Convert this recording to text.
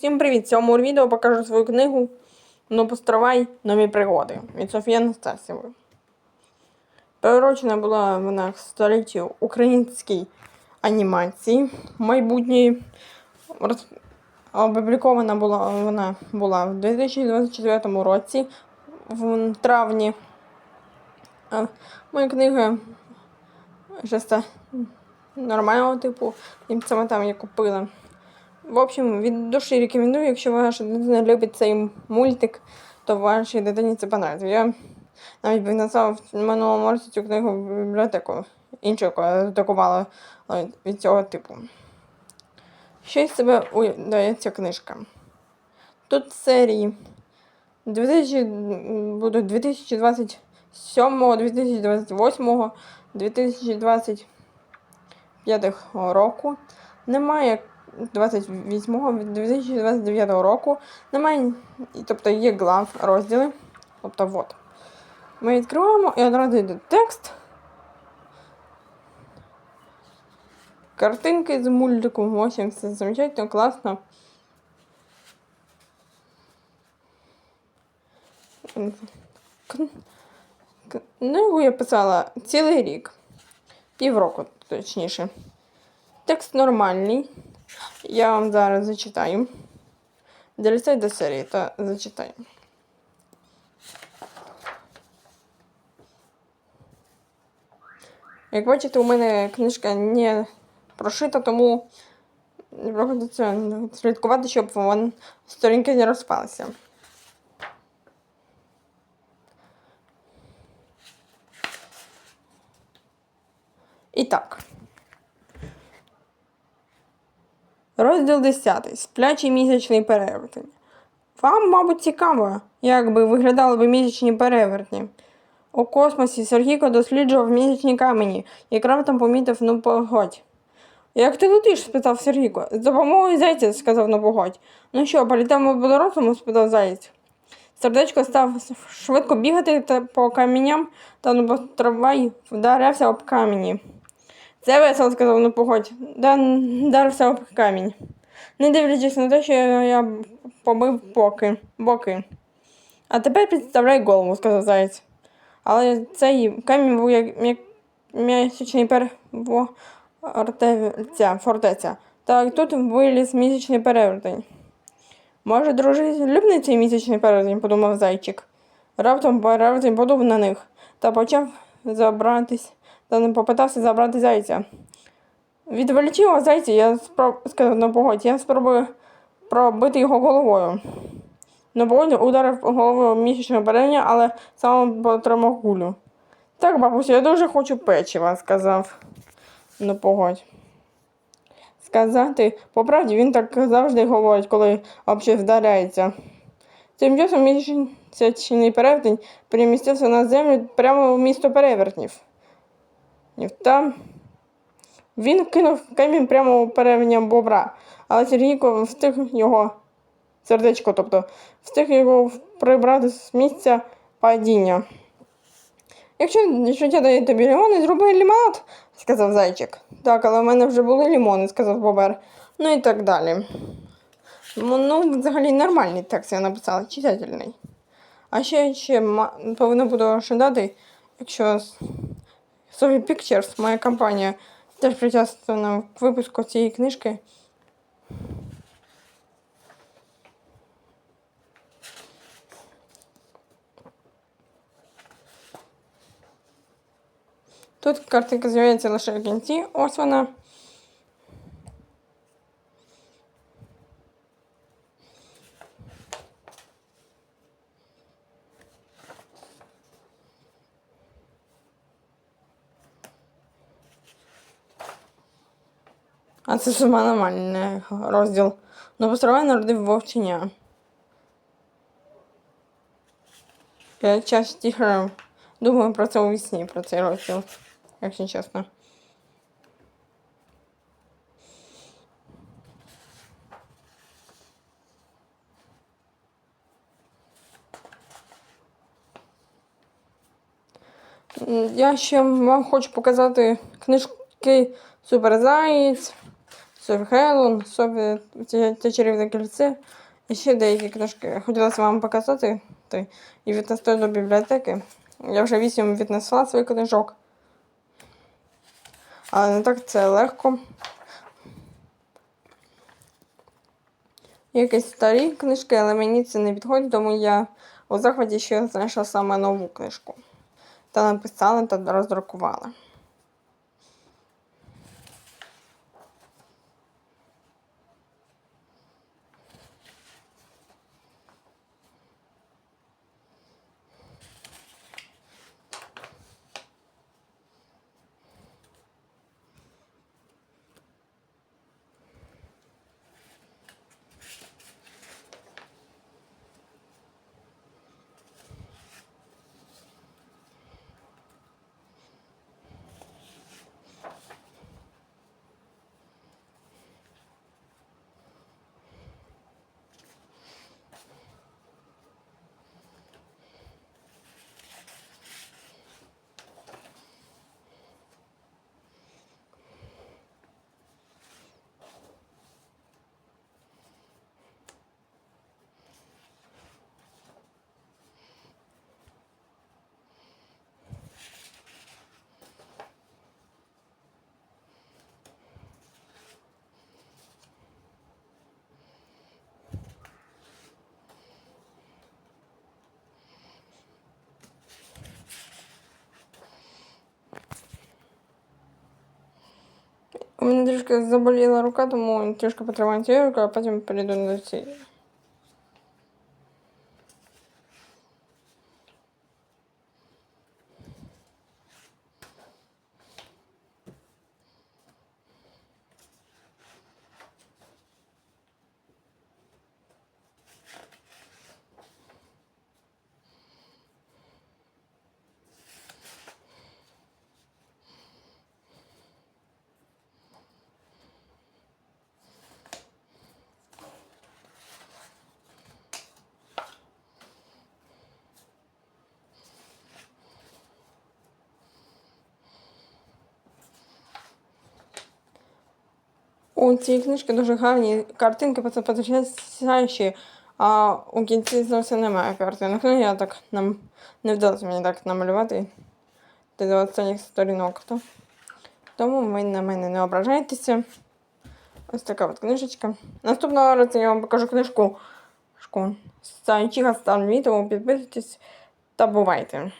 Всім привіт! В цьому відео покажу свою книгу Ну постривай нові пригоди від Софії Анастасєвої. Приурочена була вона к століттю українській анімації майбутньої. Роз- Опублікована була вона була в 2024 році в травні. Мої книги вже нормального типу, і саме там я купила. В общем, від душі рекомендую, якщо ваша дитина любить цей мультик, то вашій дитині це понравиться. Я навіть би назвав в минулому році цю книгу в бібліотеку іншу, яку я друкувала е, від цього типу. Що із себе уявляє ця книжка? Тут серії 2000, будуть 2027, 2028, 2025 року. Немає 28 2029 року. Немає, тобто є глав розділи. Тобто от. Ми відкриваємо і одразу йде текст. Картинки з мультику. В общем, все замечательно, класно. Книгу я писала цілий рік. Півроку, точніше. Текст нормальний. Я вам зараз зачитаю. Долістай до серії та зачитаю. Як бачите, у мене книжка не прошита, тому приходиться слідкувати, щоб вон сторінки не розпалися. І так. Розділ 10. Сплячий місячний перевертень. Вам, мабуть, цікаво, як би виглядали б місячні перевертні. У космосі Сергійко досліджував місячні камені і раптом помітив ну погодь. Як ти летиш? спитав Сергійко. З допомогою зайця, сказав Нупогодь. Ну що, політаємо по дорослому? спитав заєць. Сердечко став швидко бігати по камінням та ну трамвай вдарився об камені. Це весело, сказав ну погодь. Да, вдарився об камінь. Не дивлячись на те, що я, побив боки, боки. А тепер підставляй голову, сказав заєць. Але цей камінь був як, як місячний перевертця, фортеця. Та тут виліз місячний перевертень. Може, дружелюбний цей місячний перевертень, подумав зайчик. Раптом перевертень подув на них та почав забратись, та не попитався забрати зайця. Відволічи його зайця, я спроб... сказав на погодь, я спробую пробити його головою. На погоді ударив головою місячне перення, але сам потримав кулю. Так, бабусю, я дуже хочу печива, сказав на погодь. Сказати, по правді він так завжди говорить, коли взагалі вдаряється. Тим часом місячний перевертень перемістився на землю прямо в місто перевертнів. Там він кинув камінь прямо у перевення бобра, але Сергійко встиг його сердечко, тобто встиг його прибрати з місця падіння. Якщо життя дає тобі лімони, зроби лімонад, сказав зайчик. Так, але в мене вже були лімони, сказав бобер. Ну і так далі. Ну, взагалі нормальний текст я написала, читательний. А ще, ще повинно буду ще якщо Sophie Pictures, моя компанія, теж причастна к випуску цієї книжки. Тут картинка з'являється лише в кінці. Ось вона. А це сама нормальний розділ. Ну, постарай народив вовчення. Я частіше думаю про це у вісні, про цей розділ, якщо чесно. Я ще вам хочу показати книжки Суперзаєць, Софі Хейлун, Софі те, те чарівне кільце. І ще деякі книжки. Хотілося вам показати ти, і віднести до бібліотеки. Я вже вісім віднесла своїх книжок. Але не так це легко. Якісь старі книжки, але мені це не підходить, тому я у захваті, я знайшла саме нову книжку. Та написала та роздрукувала. У мене трішки заболіла рука, тому трішки потримаю цю руку, а потім перейду до цієї. У цій книжці дуже гарні картинки потрясаючі, а у кінці зовсім немає картинок. Ну, я так нам не вдалося мені так намалювати до останніх сторінок. То. Тому ви на мене не ображайтеся. Ось така от книжечка. Наступного разу я вам покажу книжку. Ставіть стан відео, підписуйтесь та бувайте.